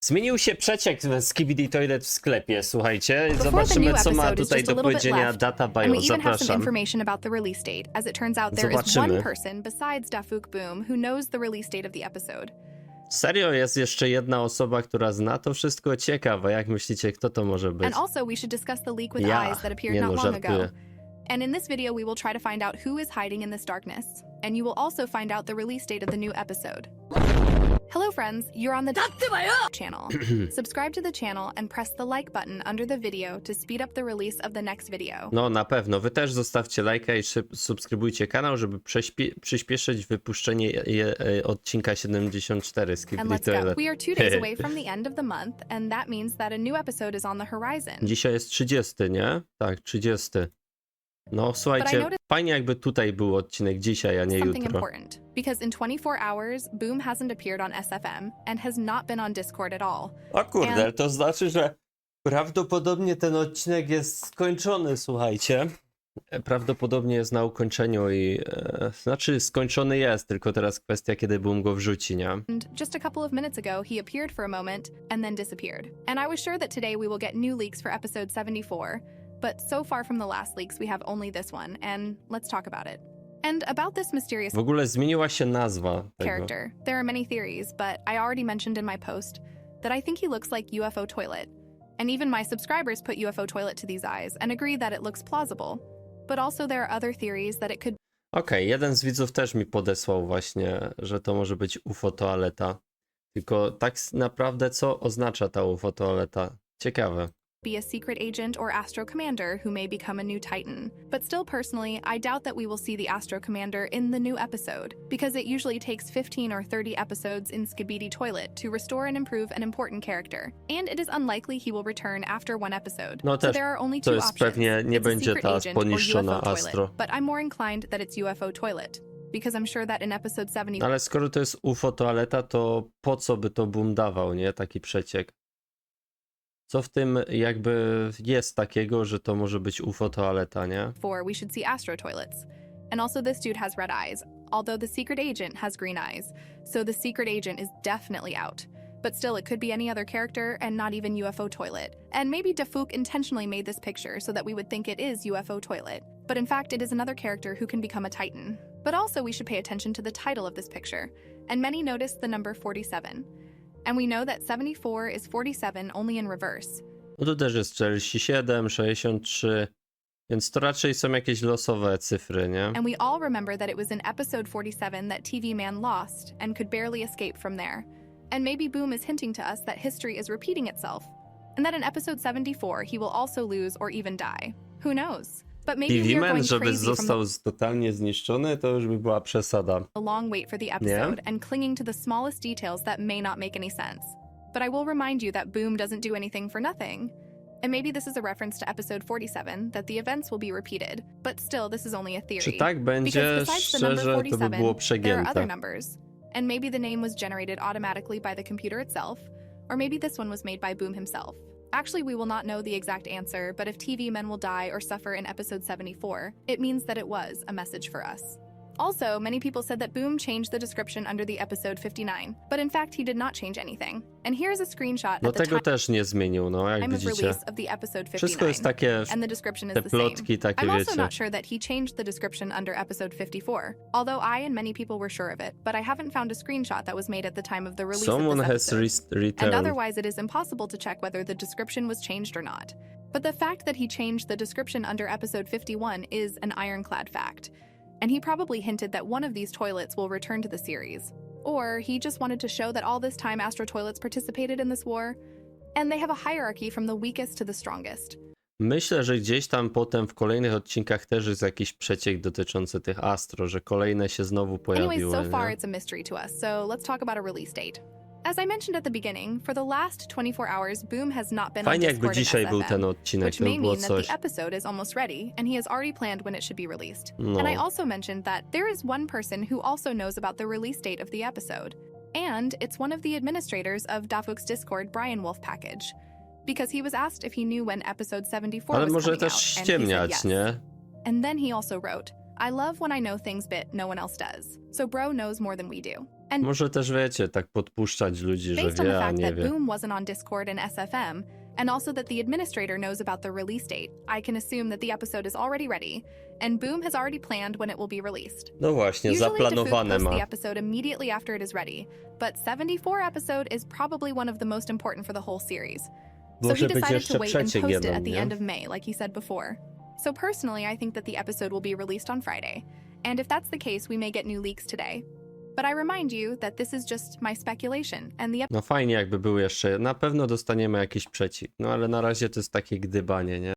Zmienił się przeciek z KBD Toilet w sklepie, słuchajcie. Zobaczymy, co ma tutaj do powiedzenia Data Bio. Zapraszam. Zobaczymy. Serio jest jeszcze jedna osoba, która zna to wszystko? Ciekawe, jak myślicie, kto to może być? Ja, nie no, żartuję. And in this video we will try to find out who is hiding in this darkness. And you will also find out the release date of the new episode. Hello, friends. You're on the channel. Subscribe to the channel and press the like button under the video to speed up the release of the next video. No na pewno. Wy też zostawcie lajka i szyb- subskrybujcie kanał, żeby prześpie- przyspieszyć wypuszczenie je, e, odcinka 74 z And let's go. We are two days away from the end of the month, and that means that a new episode is on the horizon. Dzisiaj jest 30, nie? Tak, 30. No słuchajcie, noticed- fajnie jakby tutaj był odcinek dzisiaj, a nie Something jutro. important. Because in 24 hours, Boom hasn't appeared on SFM and has not been on Discord at all. O kurde, And- to znaczy, że prawdopodobnie ten odcinek jest skończony, słuchajcie. Prawdopodobnie jest na ukończeniu i e, znaczy skończony jest, tylko teraz kwestia, kiedy Boom go wrzuci, nie? And just a couple of minutes ago, he appeared for a moment and then disappeared. And I was sure that today we will get new leaks for episode 74, but so far from the last leaks, we have only this one, and let's talk about it. And about this mysterious W ogóle zmieniła się nazwa tego. character, there are many theories, but I already mentioned in my post that I think he looks like UFO Toilet. And even my subscribers put UFO Toilet to these eyes and agree that it looks plausible. But also, there are other theories that it could Okej, jeden z widzów też mi podesłał właśnie, że to może być UFO toaleta. Tylko tak s- naprawdę co oznacza ta UFO toaleta? Ciekawe. Be a secret agent or Astro Commander who may become a new Titan. But still, personally, I doubt that we will see the Astro Commander in the new episode, because it usually takes 15 or 30 episodes in Skibidi Toilet to restore and improve an important character. And it is unlikely he will return after one episode. No so there are only two jest options. pewnie nie będzie ta poniszczona Astro. Toilet, but I'm more inclined that it's UFO Toilet, because I'm sure that in episode 70 No ale skoro to jest UFO toaleta, to po co by to Boom dawał, nie? Taki przeciek. Co w tym jakby jest takiego, że to może być UFO toaleta, nie? four, we should see Astro toilets. And also, this dude has red eyes, although the secret agent has green eyes. So the secret agent is definitely out. But still, it could be any other character and not even UFO toilet. And maybe Defuk intentionally made this picture so that we would think it is UFO toilet. But in fact, it is another character who can become a Titan. But also, we should pay attention to the title of this picture. And many noticed the number 47. And we know that 74 is 47 only in reverse. No tu też jest 47, 63, więc to raczej są jakieś losowe cyfry, nie? And we all remember that it was in episode 47 that TV Man lost and could barely escape from there. And maybe Boom is hinting to us that history is repeating itself, and that in episode 74 he will also lose or even die. Who knows? But maybe we TV are Man, going żeby crazy from został z- totalnie zniszczony, to już by była przesada. the long wait for the episode and clinging to the smallest details that may not make any sense. But I will remind you that Boom doesn't do anything for nothing. And maybe this is a reference to episode 47 that the events will be repeated, but still, this is only a theory. Czy tak będzie? Because besides the number Szczerze, to by 47, było there are other przegięte. numbers. And maybe the name was generated automatically by the computer itself, or maybe this one was made by Boom himself. Actually, we will not know the exact answer, but if TV men will die or suffer in episode 74, it means that it was a message for us. Also, many people said that Boom changed the description under the episode 59, but in fact, he did not change anything. And here's a screenshot No tego też nie zmienił, no jak of widzicie. of the episode 59. Wszystko jest takie, and the description is te the same. takie, I'm also not sure that he changed the description under episode 54, although I and many people were sure of it, but I haven't found a screenshot that was made at the time of the release Someone of this episode. has re- and otherwise, it is impossible to check whether the description was changed or not. But the fact that he changed the description under episode 51 is an ironclad fact. And he probably hinted that one of these toilets will return to the series. Or he just wanted to show that all this time Astro Toilets participated in this war, and they have a hierarchy from the weakest to the strongest. Myślę, że gdzieś tam potem w kolejnych odcinkach też jest jakiś przeciek dotyczący tych Astro, że kolejne się znowu pojawiły. so far nie? it's a mystery to us, so let's talk about a release date. As I mentioned at the beginning, for the last 24 hours, Boom has not been Fajnie on jakby Discord and dzisiaj był SFM, ten odcinek, which to by may było mean that coś. the episode is almost ready, and he has already planned when it should be released. No. And I also mentioned that there is one person who also knows about the release date of the episode, and it's one of the administrators of Dafuk's Discord Brian Wolf package. Because he was asked if he knew when episode 74 Ale was może coming też out, and he said ściemniać, yes. nie? And then he also wrote, I love when I know things bit no one else does. So bro knows more than we do. And Może też wiecie, tak podpuszczać ludzi, że based on the wie, a fact nie that wie. Boom wasn't on Discord and SFM, and also that the administrator knows about the release date, I can assume that the episode is already ready, and Boom has already planned when it will be released. No właśnie, Usually, zaplanowane posts the ma. episode immediately after it is ready, but 74 episode is probably one of the most important for the whole series. So Może he być decided jeszcze to wait and przeciek post it jeden, at the nie? end of May, like he said before. So personally, I think that the episode will be released on Friday. And if that's the case, we may get new leaks today. But I remind you that this is just my speculation, and the No fajnie jakby był jeszcze, na pewno dostaniemy jakiś przeciw, no ale na razie to jest takie gdybanie, nie?